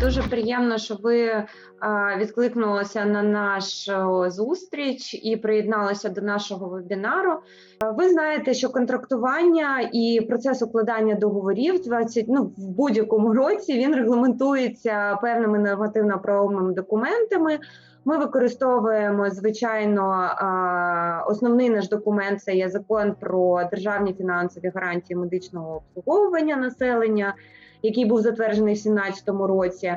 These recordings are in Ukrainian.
Дуже приємно, що ви відкликнулися на нашу зустріч і приєдналися до нашого вебінару. Ви знаєте, що контрактування і процес укладання договорів 20, ну, в будь-якому році він регламентується певними нормативно-правовими документами. Ми використовуємо звичайно основний наш документ це є закон про державні фінансові гарантії медичного обслуговування населення який був затверджений в 2017 році.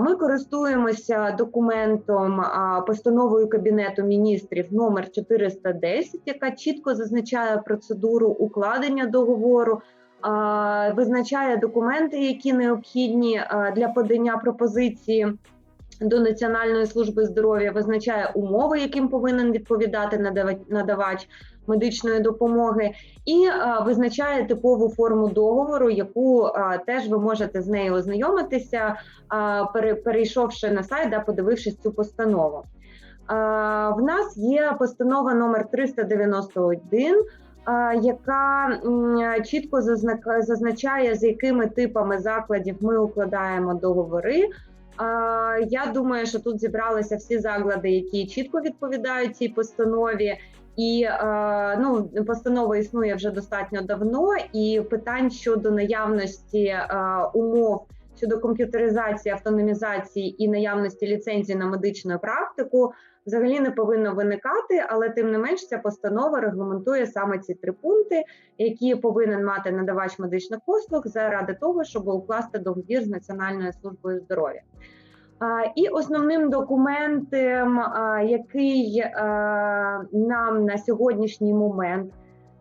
Ми користуємося документом постановою Кабінету міністрів номер 410, яка чітко зазначає процедуру укладення договору, визначає документи, які необхідні для подання пропозиції до Національної служби здоров'я, визначає умови, яким повинен відповідати надавач медичної допомоги, і а, визначає типову форму договору, яку а, теж ви можете з нею ознайомитися, пере- перейшовши на сайт, да, подивившись цю постанову. В нас є постанова номер 391, а, яка чітко зазна- зазначає, з якими типами закладів ми укладаємо договори. Я думаю, що тут зібралися всі заклади, які чітко відповідають цій постанові. І е, ну, постанова існує вже достатньо давно, і питань щодо наявності е, умов щодо комп'ютеризації, автономізації і наявності ліцензії на медичну практику взагалі не повинно виникати, але тим не менш ця постанова регламентує саме ці три пункти, які повинен мати надавач медичних послуг заради того, щоб укласти договір з Національною службою здоров'я. І основним документом, який нам на сьогоднішній момент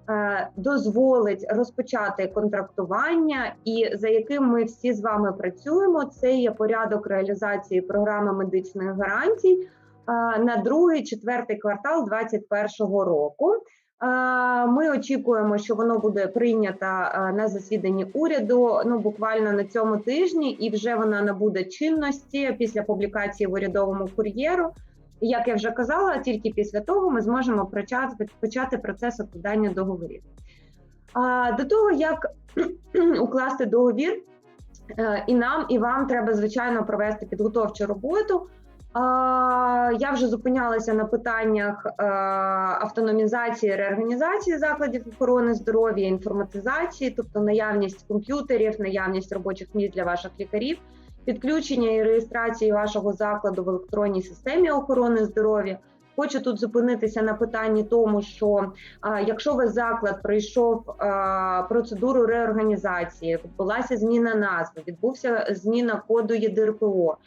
е, дозволить розпочати контрактування, і за яким ми всі з вами працюємо, це є порядок реалізації програми медичних гарантій е, на другий, четвертий квартал 2021 року. Ми очікуємо, що воно буде прийнято на засіданні уряду ну буквально на цьому тижні, і вже вона набуде чинності після публікації в урядовому кур'єру. Як я вже казала, тільки після того ми зможемо почати, почати процес укладання договорів. А, До того як укласти договір, е, і нам, і вам треба звичайно провести підготовчу роботу. Я вже зупинялася на питаннях е, автономізації, реорганізації закладів охорони здоров'я, інформатизації, тобто наявність комп'ютерів, наявність робочих місць для ваших лікарів, підключення і реєстрації вашого закладу в електронній системі охорони здоров'я. Хочу тут зупинитися на питанні тому, що а, якщо ви заклад пройшов а, процедуру реорганізації, відбулася зміна назви, відбувся зміна коду ЄДРПО,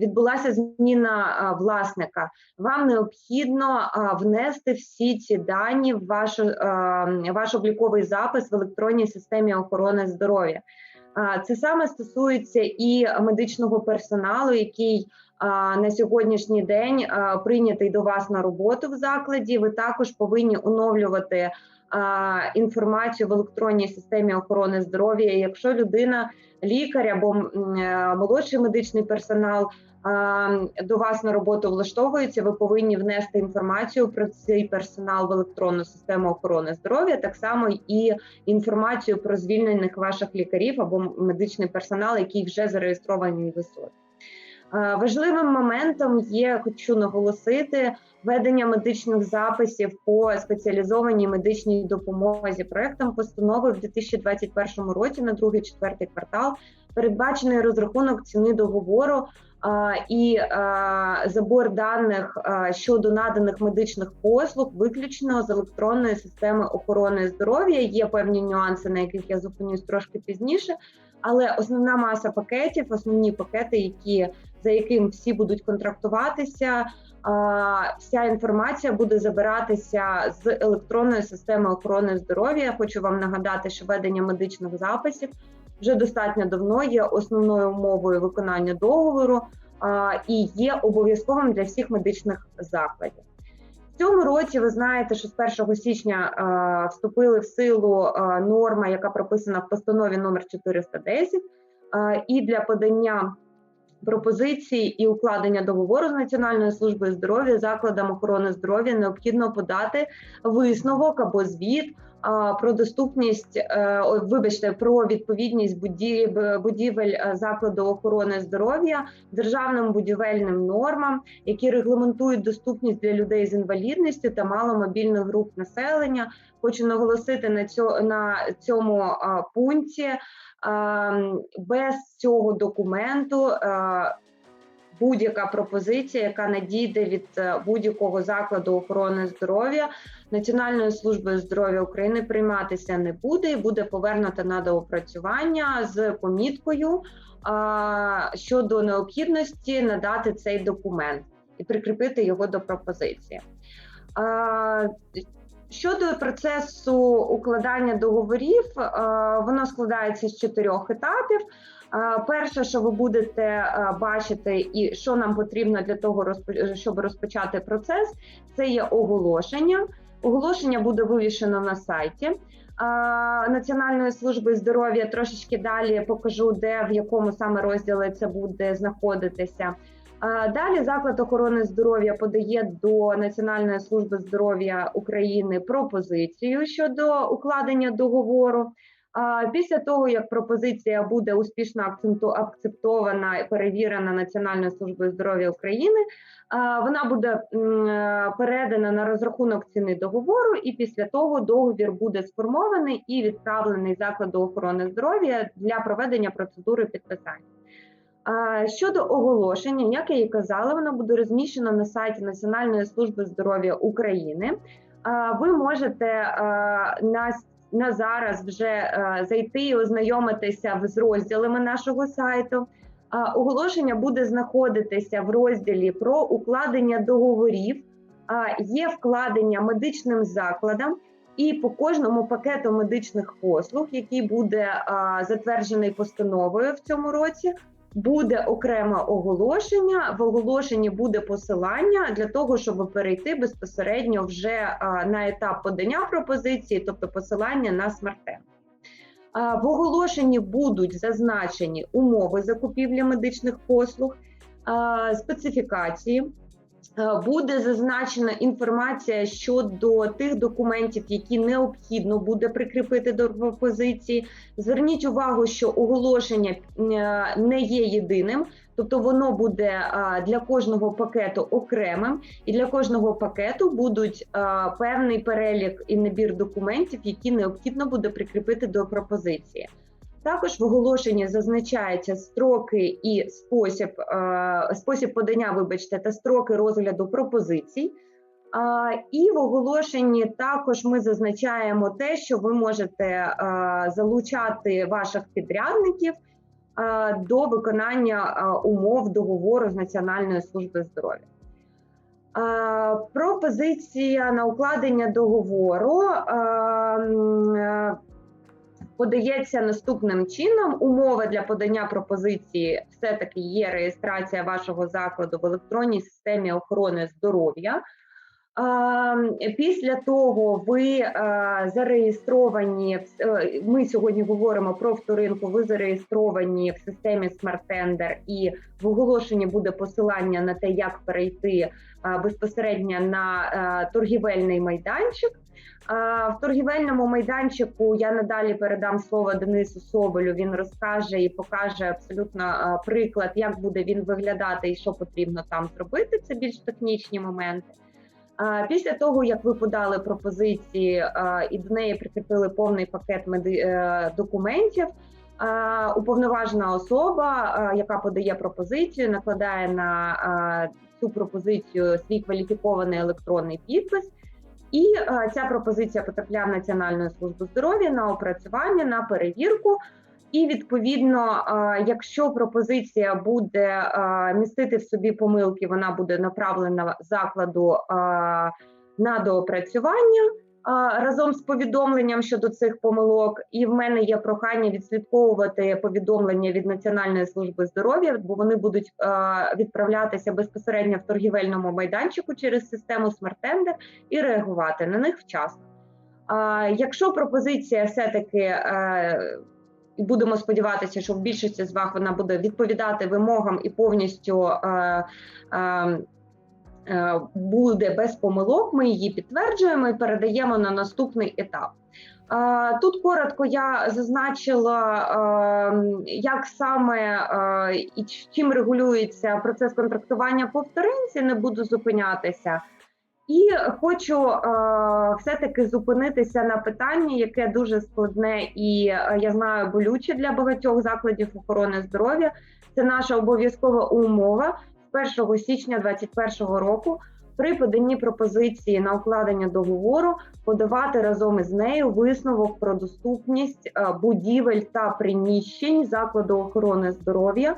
відбулася зміна власника. Вам необхідно внести всі ці дані в ваш, ваш обліковий запис в електронній системі охорони здоров'я. Це саме стосується і медичного персоналу, який на сьогоднішній день прийнятий до вас на роботу в закладі. Ви також повинні оновлювати інформацію в електронній системі охорони здоров'я. Якщо людина, лікар або е, молодший медичний персонал до вас на роботу влаштовується, ви повинні внести інформацію про цей персонал в електронну систему охорони здоров'я, так само і інформацію про звільнених ваших лікарів або медичний персонал, який вже зареєстрований в ІСО. Е, Важливим моментом є, хочу наголосити, ведення медичних записів по спеціалізованій медичній допомозі. Проектом постанови в 2021 році на другий четвертий квартал передбачений розрахунок ціни договору а, і а, забор даних а, щодо наданих медичних послуг виключно з електронної системи охорони здоров'я. Є певні нюанси, на яких я зупинюсь трошки пізніше. Але основна маса пакетів, основні пакети, які за яким всі будуть контрактуватися, вся інформація буде забиратися з електронної системи охорони здоров'я. Хочу вам нагадати, що ведення медичних записів вже достатньо давно є основною умовою виконання договору і є обов'язковим для всіх медичних закладів. В цьому році ви знаєте, що з 1 січня вступили в силу норма, яка прописана в постанові номер 410, а, і для подання пропозиції і укладення договору з Національною службою здоров'я закладам охорони здоров'я необхідно подати висновок або звіт про доступність, е, вибачте, про відповідність будів- будівель е, закладу охорони здоров'я державним будівельним нормам, які регламентують доступність для людей з інвалідністю та маломобільних груп населення. Хочу наголосити на цьому, на цьому пункті. Без цього документу а, будь-яка пропозиція, яка надійде від е, будь-якого закладу охорони здоров'я Національною службою здоров'я України прийматися не буде і буде повернута на доопрацювання з поміткою а, щодо необхідності надати цей документ і прикріпити його до пропозиції. А, Щодо процесу укладання договорів, е, воно складається з чотирьох етапів. Е, Перше, що ви будете е, бачити, і що нам потрібно для того, розпо- щоб розпочати процес, це є оголошення. Оголошення буде вивішено на сайті е, Національної служби здоров'я. Трошечки далі покажу, де в якому саме розділі це буде знаходитися. Е, Далі заклад охорони здоров'я подає до Національної служби здоров'я України пропозицію щодо укладення договору. Після того, як пропозиція буде успішно акцептована і перевірена Національною службою здоров'я України, вона буде передана на розрахунок ціни договору, і після того договір буде сформований і відправлений закладу охорони здоров'я для проведення процедури підписання. Щодо оголошення, як я і казала, воно буде розміщено на сайті Національної служби здоров'я України. Ви можете на, на зараз вже а, зайти і ознайомитися з розділами нашого сайту. Оголошення буде знаходитися в розділі про укладення договорів. Є вкладення медичним закладам, і по кожному пакету медичних послуг, який буде затверджений постановою в цьому році, буде окреме оголошення. В оголошенні буде посилання для того, щоб перейти безпосередньо вже на етап подання пропозиції, тобто посилання на смертен. В оголошенні будуть зазначені умови закупівлі медичних послуг, специфікації. Е, Буде зазначена інформація щодо тих документів, які необхідно буде прикріпити до пропозиції. Зверніть увагу, що оголошення е, не є єдиним, тобто воно буде е, для кожного пакету окремим, і для кожного пакету будуть певний перелік і набір документів, які необхідно буде прикріпити до пропозиції. Також в оголошенні зазначаються строки і спосіб, е, спосіб подання, вибачте, та строки розгляду пропозицій. І в оголошенні також ми зазначаємо те, що ви можете е, залучати ваших підрядників е, до виконання умов договору з Національною службою здоров'я. Пропозиція на укладення договору подається наступним чином. Умова для подання пропозиції все-таки є реєстрація вашого закладу в електронній системі охорони здоров'я. Після того ви зареєстровані. е, Ми сьогодні говоримо про вторинку. Ви зареєстровані в системі Smart Tender і в оголошенні буде посилання на те, як перейти безпосередньо на е, торгівельний майданчик. В торгівельному майданчику я надалі передам слово Денису Соболю. Він розкаже і покаже абсолютно приклад, як буде він виглядати і що потрібно там зробити. Це більш технічні моменти. Після того, як ви подали пропозиції і до неї прикріпили повний пакет е, документів, уповноважена особа, яка подає пропозицію, накладає на цю пропозицію свій кваліфікований електронний підпис. І е, ця пропозиція потрапляє в Національну службу здоров'я на опрацювання, на перевірку. І відповідно, е, якщо пропозиція буде е, містити в собі помилки, вона буде направлена закладу на доопрацювання разом з повідомленням щодо цих помилок. І в мене є прохання відслідковувати повідомлення від Національної служби здоров'я, бо вони будуть відправлятися безпосередньо в торгівельному майданчику через систему SmartTender і реагувати на них вчасно. Якщо пропозиція все-таки і будемо сподіватися, що в більшості з вас вона буде відповідати вимогам і повністю буде без помилок. Ми її підтверджуємо і передаємо на наступний етап. Е, Тут коротко я зазначила, е, як саме е, і чим регулюється процес контрактування по вторинці, не буду зупинятися. І хочу е, все-таки зупинитися на питанні, яке дуже складне і е, я знаю болюче для багатьох закладів охорони здоров'я. Це наша обов'язкова умова з 1 січня 2021 року при поданні пропозиції на укладення договору подавати разом із нею висновок про доступність е, будівель та приміщень закладу охорони здоров'я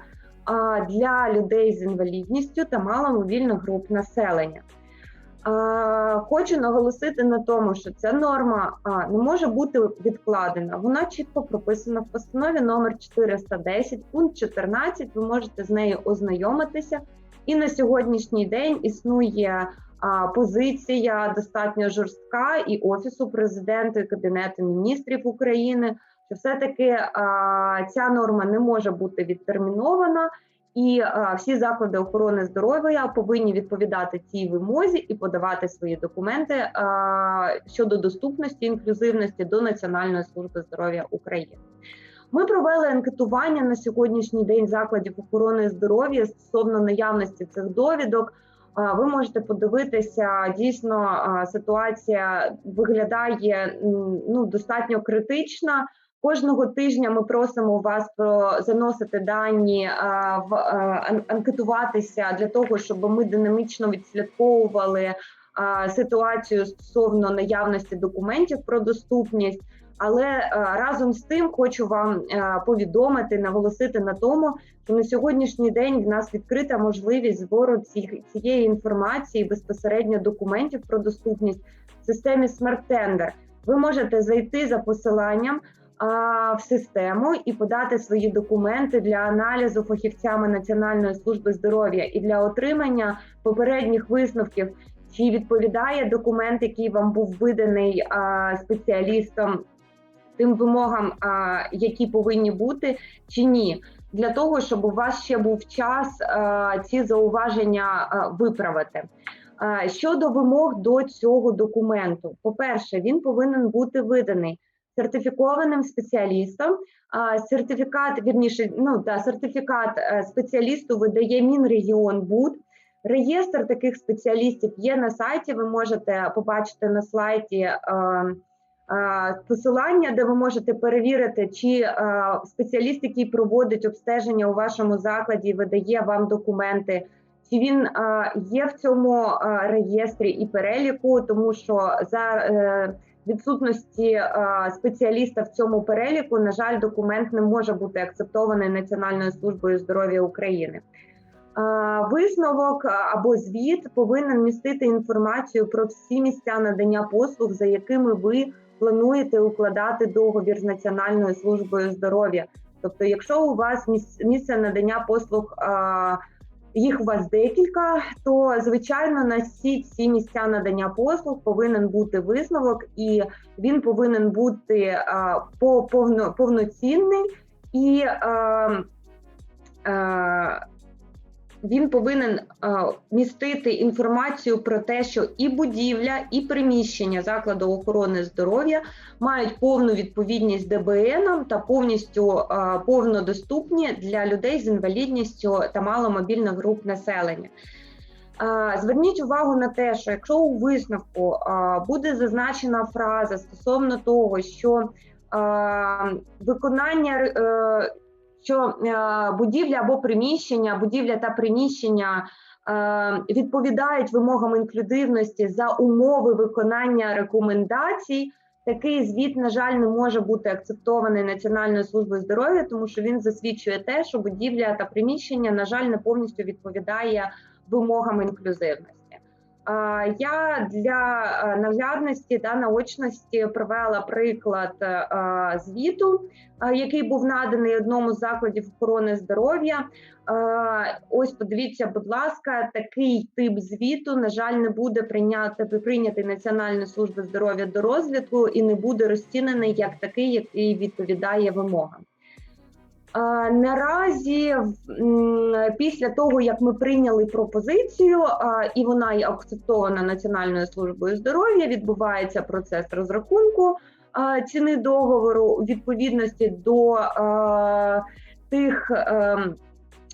для людей з інвалідністю та маломобільних груп населення. Хочу наголосити на тому, що ця норма не може бути відкладена. Вона чітко прописана в постанові номер 410, пункт 14. Ви можете з нею ознайомитися. І на сьогоднішній день існує позиція достатньо жорстка і офісу президента і кабінету міністрів України. Що все-таки ця норма не може бути відтермінована, і всі заклади охорони здоров'я повинні відповідати цій вимозі і подавати свої документи щодо доступності інклюзивності до Національної служби здоров'я України. Ми провели анкетування на сьогоднішній день закладів охорони здоров'я стосовно наявності цих довідок. Ви можете подивитися, дійсно ситуація виглядає ну достатньо критична. Кожного тижня ми просимо вас про заносити дані в анкетуватися для того, щоб ми динамічно відслідковували ситуацію стосовно наявності документів про доступність. Але е, разом з тим хочу вам е, повідомити, наголосити на тому, що на сьогоднішній день в нас відкрита можливість збору цієї інформації безпосередньо документів про доступність в системі Tender. Ви можете зайти за посиланням в систему і подати свої документи для аналізу фахівцями Національної служби здоров'я і для отримання попередніх висновків, чи відповідає документ, який вам був виданий а, спеціалістом тим вимогам, які повинні бути, чи ні, для того, щоб у вас ще був час ці зауваження виправити. Щодо вимог до цього документу, по-перше, він повинен бути виданий сертифікованим спеціалістом. Сертифікат, вірніше, ну да, сертифікат е, спеціалісту видає Мінрегіонбуд. Реєстр таких спеціалістів є на сайті. Ви можете побачити на слайді е, е, посилання, де ви можете перевірити, чи е, спеціаліст, який проводить обстеження у вашому закладі, видає вам документи, чи він е, є в цьому е, реєстрі і переліку, тому що за е, відсутності е, спеціаліста в цьому переліку, на жаль, документ не може бути акцептований Національною службою здоров'я України. Е, Висновок або звіт повинен містити інформацію про всі місця надання послуг, за якими ви плануєте укладати договір з Національною службою здоров'я. Тобто, якщо у вас міс- місце надання послуг, їх у вас декілька, то звичайно на всі ці місця надання послуг повинен бути висновок, і він повинен бути по повно, повноцінний і е, е, він повинен е, містити інформацію про те, що і будівля, і приміщення закладу охорони здоров'я мають повну відповідність ДБН та повністю е, повнодоступні для людей з інвалідністю та маломобільних груп населення. Е, Зверніть увагу на те, що якщо у висновку буде зазначена фраза стосовно того, що виконання що е, будівля або приміщення, будівля та приміщення е, відповідають вимогам інклюзивності за умови виконання рекомендацій. Такий звіт, на жаль, не може бути акцептований Національною службою здоров'я, тому що він засвідчує те, що будівля та приміщення, на жаль, не повністю відповідає вимогам інклюзивності. Я для наглядності та наочності привела приклад звіту, який був наданий одному з закладів охорони здоров'я. Ось подивіться, будь ласка, такий тип звіту, на жаль, не буде прийняти прийнятий Національною службою здоров'я до розгляду і не буде розцінений як такий, який відповідає вимогам. А, Наразі, після того як ми прийняли пропозицію, і вона є акцептована Національною службою здоров'я, відбувається процес розрахунку ціни договору у відповідності до тих.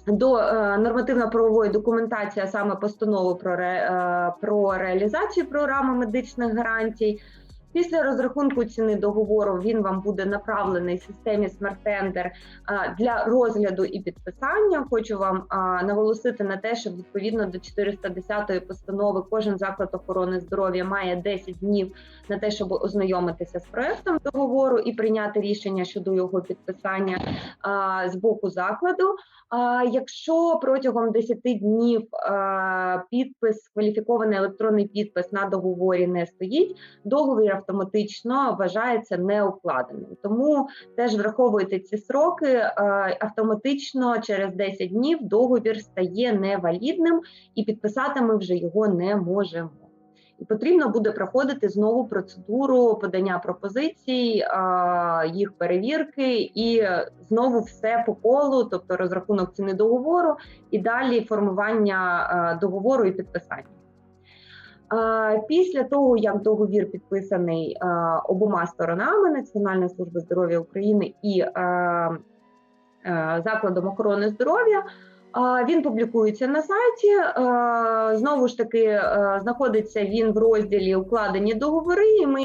До е, нормативно-правової документації, а саме постанови про, ре, е, про реалізацію програми медичних гарантій. Після розрахунку ціни договору він вам буде направлений в системі а, для розгляду і підписання. Хочу вам наголосити на те, що відповідно до 410 постанови кожен заклад охорони здоров'я має 10 днів на те, щоб ознайомитися з проектом договору і прийняти рішення щодо його підписання з боку закладу. А, якщо протягом 10 днів підпис, кваліфікований електронний підпис на договорі не стоїть, договір автоматично вважається неукладеним. Тому теж враховуйте ці сроки. е, Автоматично через 10 днів договір стає невалідним і підписати ми вже його не можемо. І потрібно буде проходити знову процедуру подання пропозицій, їх перевірки, і знову все по колу, тобто розрахунок ціни договору, і далі формування е, договору і підписання. Після того, як договір підписаний обома сторонами Національної служби здоров'я України і закладом охорони здоров'я, він публікується на сайті. Знову ж таки, знаходиться він в розділі Укладені договори. І ми